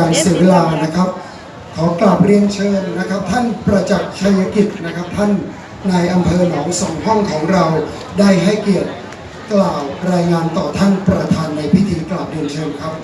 การเสียเวลานะครับ ขอกราบเรียนเชิญนะครับ ท่านประจักษ์ชัยกิจนะครับ ท่านนายอำเภอหนองสองห้องของเราได้ให้เกียรติกล่าวรายงานต่อท่านประธานในพิธีกราบเรียนเชิญครับ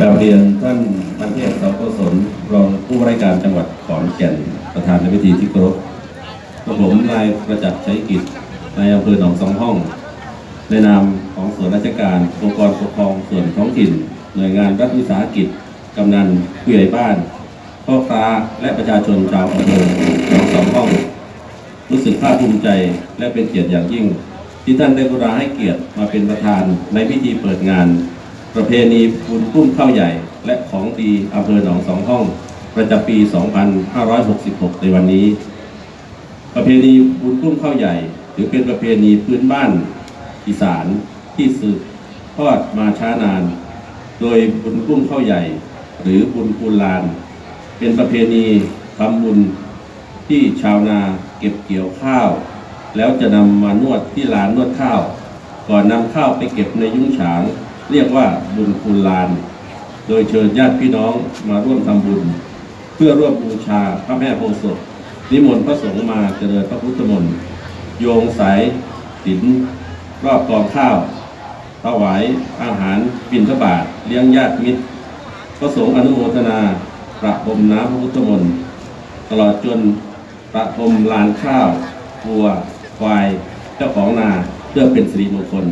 กราบ เรียนท่านพันเทพสาวสนรองผู้ว่าราชการจังหวัดขอนแก่นประธานในพิธีที่ครพกับผมนายประจักษ์ชัยกิจนายอำเภอหนองสองห้อง ในนามของส่วนราชการองค์กรปกครองส่วนท้องถิ่น หน่วยงานรัฐวิสาหกิจกำนันผู้ใหญ่บ้านพ่อค้าและประชาชนชาวอำเภอหนองสองห้อง รู้สึกภาคภูมิใจและเป็นเกียรติอย่างยิ่ง ที่ท่านได้กรุณาให้เกียรติมาเป็นประธานในพิธีเปิดงาน ประเพณีบุญกุ้มข้าวใหญ่ และของดีอำเภอหนองสองห้อง ประจำปี 2566 ในวันนี้ ประเพณีบุญกุ้มข้าวใหญ่ถือเป็นประเพณีพื้นบ้านอีสานที่สืบทอดมาช้านาน โดยบุญกุ้มข้าวใหญ่ หรือบุญปูลาน เป็นประเพณีทำบุญที่ชาวนาเก็บเกี่ยวข้าว แล้วจะนำมานวดที่ลานนวดข้าว ก่อนนำข้าวไปเก็บในยุ้งฉาง เรียกว่าบุญคุณลาน โดยเชิญญาติพี่น้องมาร่วมทำบุญ เพื่อร่วมบูชาพระแม่โพธิ์ศพนิมนต์พระสงฆ์มาเจริญพระพุทธมนต์โยงสายสินรอบกองข้าวถวายอาหารบิณฑบาตเลี้ยงญาติมิตร พระสงฆ์อนุโมทนา ประพรมน้ำพระพุทธมนต์ตลอดจนประพรมลานข้าววัวควายเจ้าของนาเพื่อเป็นสิริมงคล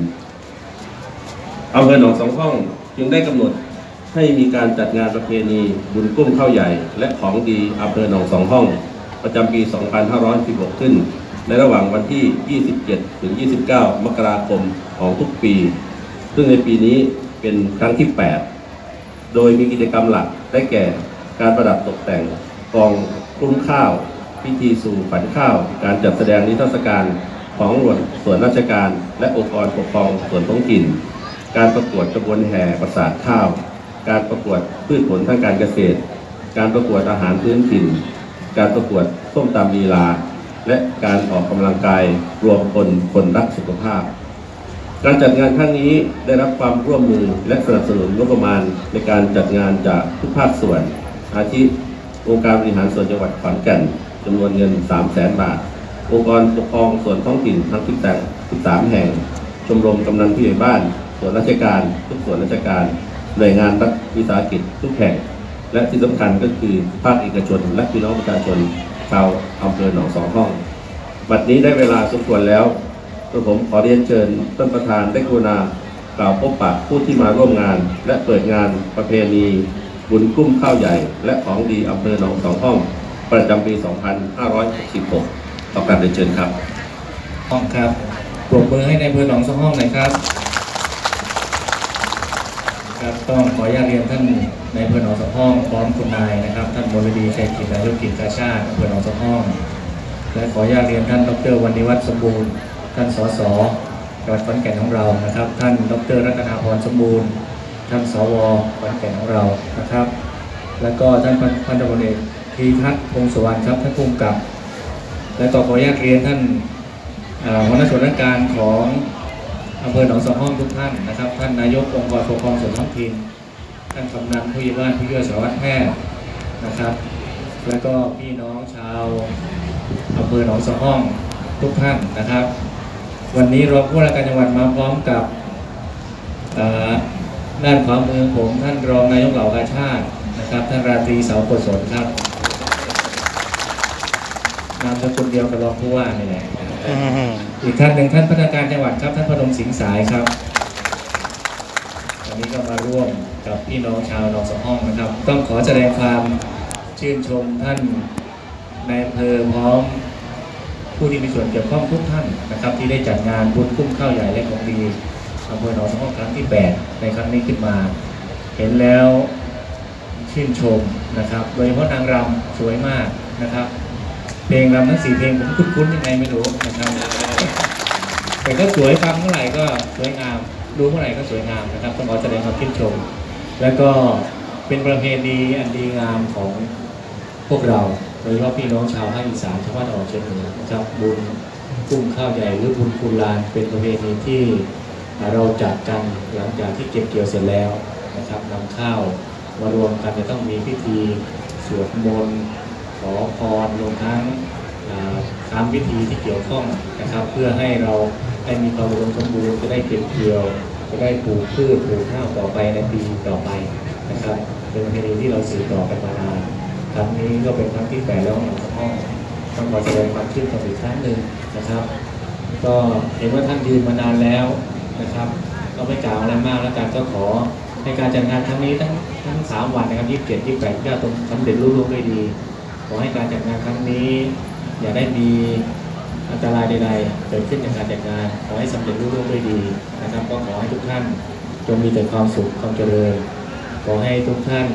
อำเภอหนองสองห้องจึงได้กำหนดให้มีการจัดงานประเพณีบุญกุ้มข้าวใหญ่ และของดีอำเภอหนองสองห้อง ประจำปี 2516 ขึ้น ในระหว่างวันที่ 27 ถึง 29 มกราคมของทุกปี ซึ่งในปีนี้เป็นครั้งที่ 8 โดยมีกิจกรรมหลักได้แก่การประดับตกแต่งกองคลุ้มข้าว พิธีสู่ฝันข้าว การจัดแสดงนิทรรศการของหน่วยส่วนราชการ และองค์กรปกครองส่วนท้องถิ่น การประกวดกระบวนแห่ประสาทข้าว การประกวดพืชผลทางการเกษตร การประกวดอาหารพื้นถิ่น การประกวดส้มตำลีลา และการออกกำลังกายรวมคนคนรักสุขภาพ การจัดงานครั้งนี้ได้รับความร่วมมือและสนับสนุนงบประมาณในการจัดงานจากทุกภาคส่วน อาทิองค์การบริหารส่วนจังหวัดขอนแก่นจำนวนเงิน 3 0 0แสนบาท องค์กรปกครองส่วนท้องถิ่นทั้ง 13แห่ง ชมรมกำนันผู้ใหญ่บ้าน ส่วนราชการ ทุกส่วนราชการ หน่วยงานรัฐวิสาหกิจทุกแห่ง และที่สำคัญก็คือภาคเอกชน และพี่น้องประชาชนชาวอำเภอหนองสองห้อง บัดนี้ได้เวลาสมควรแล้วกระผมขอเรียนเชิญท่านประธานได้กรุณากล่าวพบปะผู้ที่มาร่วมงาน และเปิดงานประเพณี บุญกุ้มข้าวใหญ่ และของดีอำเภอหนองสองห้อง ประจำปี 2566ต่อการเรียนเชิญครับห้องครับปรบมือให้ในอำเภอหนองสองห้องหน่อยครับ ครับต้องขออนุญาตเรียนท่านในายอำเภอหนองสองห้องพร้อมคุณนายนะครับ ท่านมรดีชัยกิจนายกกิจกาชาติอำเภอหนองสองห้อง และขออนุญาตเรียนท่านดรวันนิวัฒน์สมบูรณ์ ท่านสสจังหวัดขอนแก่นของเรานะครับ ท่านดรรัตนาพรสมบูรณ์ ท่านสวขอนแก่นของเรานะครับ แล้วก็ท่านพันพันตรเอกทีทัศน์พงศวรรณครับท่านผู้กำกับ และก็ขออนุญาตเรียนท่านหัวหน้าส่วนราชการของ อำเภอหนองสองห้องทุกท่านนะครับ ท่านนายกองค์กรปกครองส่วนท้องถิ่นท่านกำนันผู้ใหญ่บ้านผู้ช่วยสารวัตรแพทย์นะครับ แล้วก็พี่น้องชาวอำเภอหนองสองห้องทุกท่านนะครับ วันนี้รองผู้ว่าราชการจังหวัดมาพร้อมกับเอ่อด้านขวามือผมท่านรองนายกเหล่ากาชาตินะครับ ท่านราตรีเสาโกศลครับนามสกุลเดียวกับรองผู้ว่านี่แหละ อีกท่านหนึ่งท่านพนักงานจังหวัดครับ ท่านพนมสิงสายครับวันนี้ก็มาร่วมกับพี่น้องชาวหนองสองห้องนะครับ ต้องขอแสดงความชื่นชมท่านในอำเภอพร้อม ผู้ที่มีส่วนเกี่ยวข้องทุกท่านนะครับ ที่ได้จัดงานบุญกุ้มข้าวใหญ่และของดีอำเภอหนองสองห้องครั้งที่ 8 ในครั้งนี้ขึ้นมา เห็นแล้วชื่นชมนะครับ โดยเฉพาะนางรำสวยมากนะครับ เพลงรำทั้งสี่เพลงผมคุ้นๆยังไงไม่รู้นะครับแต่ก็สวยฟังเมื่อไหร่ก็สวยงามดูเมื่อไหร่ก็สวยงามนะครับต้องขอแสดงความชื่นชม แล้วก็เป็นประเพณีอันดีงามของพวกเราโดยเฉพาะพี่น้องชาวภาคอีสานชาวภาคตะวันออกเฉียงเหนือนะครับบุญกุ้งข้าวใหญ่หรือบุญคูลานเป็นประเพณีที่เราจัดกันหลังจากที่เก็บเกี่ยวเสร็จแล้วนะครับนำข้าวมารวมกันจะต้องมีพิธีสวดมนต์ ขอพรรวมทั้งตามพิธีที่เกี่ยวข้องนะครับ เพื่อให้เราได้มีความอุดมสมบูรณ์จะได้เก็บเกี่ยวจะได้ปลูกพืชปลูกข้าวต่อไปในปีต่อไปนะครับเป็นประเพณีที่เราสืบต่อกันมานานครั้งนี้ก็เป็นครั้งที่แปดแล้วของสมห้อต้องขอแสดงความชื่นชมอีกครั้งหนึ่งนะครับ ก็เห็นว่าท่านยืนมานานแล้วนะครับ ก็ไม่กล่าวอะไรมากแล้วกันก็ขอให้การจัดงานครั้งนี้ทั้งทั้งสามวันนะครับยี่สิบเจ็ดยี่สิบแปดยี่สิบเก้าตรงสำเร็จรุ่ร่งด้วยดี ขอให้การจัดงานครั้งนี้ อย่าได้มีอันตรายใดๆเกิดขึ้นจากการจัดงาน ขอให้สำเร็จรุ่ร่วงด้วยดีนะครับ ก็ขอให้ทุกท่านจงมีแต่ความสุขความเจริญ ขอให้ทุกท่าน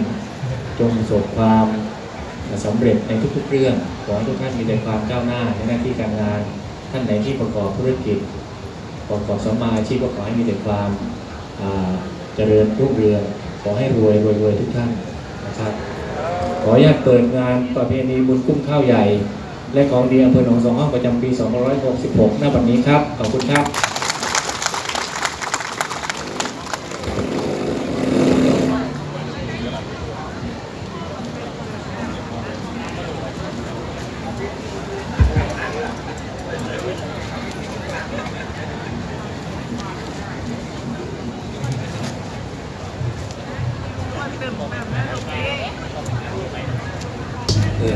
จงประสบความสำเร็จในทุกๆเรื่อง ขอให้ทุกท่านมีแต่ความก้าวหน้าในหน้าที่การงาน ท่านไหนที่ประกอบธุรกิจ ประกอบสมาชีพก็ขอให้มีแต่ความเจริญรุ่งเรือง ขอให้รวยรวยรวยทุกท่านนะครับ ขออนุญาตเปิดงานประเพณีบุญกุ้มข้าวใหญ่ และของดีอำเภอหนองสองห้องประจำปี 2566 หน้าบัดนี้ครับ ขอบคุณครับ กรา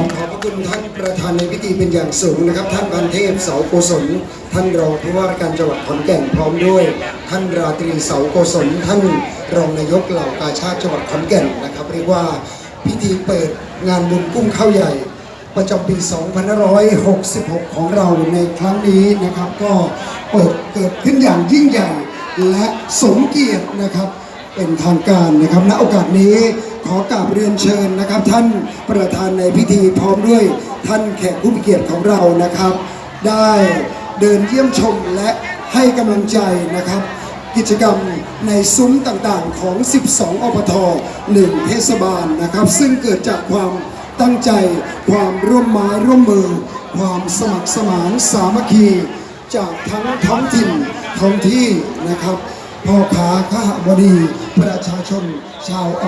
บขอบพระคุณท่านประธานในพิธีเป็นอย่างสูงนะครับ ท่านพันเทพเสาโกศลท่านรองผู้ว่าราชการจังหวัดขอนแก่นพร้อมด้วย ท่านราตรีเสาโกศลท่านรองนายกเหล่ากาชาติจังหวัดขอนแก่นนะครับ เรียกว่าพิธีเปิดงานบุญกุ้งข้าวใหญ่ ประจำปี 2566 ของเราในครั้งนี้นะครับก็เปิดเกิดขึ้นอย่างยิ่งใหญ่และสมเกียรตินะครับเป็นทางการนะครับณโอกาสนี้ขอกราบเรียนเชิญนะครับ ท่านประธานในพิธีพร้อมด้วยท่านแขกผู้มีเกียรติของเรานะครับ ได้เดินเยี่ยมชมและให้กำลังใจนะครับ กิจกรรมในซุ้มต่างๆของ 12 อปท 1 เทศบาลนะครับ ซึ่งเกิดจากความ ตั้งใจความร่วมไม้ร่วมมือ ความสมัครสมานสามัคคี จากทั้งท้องถิ่นท้องที่นะครับพ่อค้าข้าบดีประชาชนชาวอำ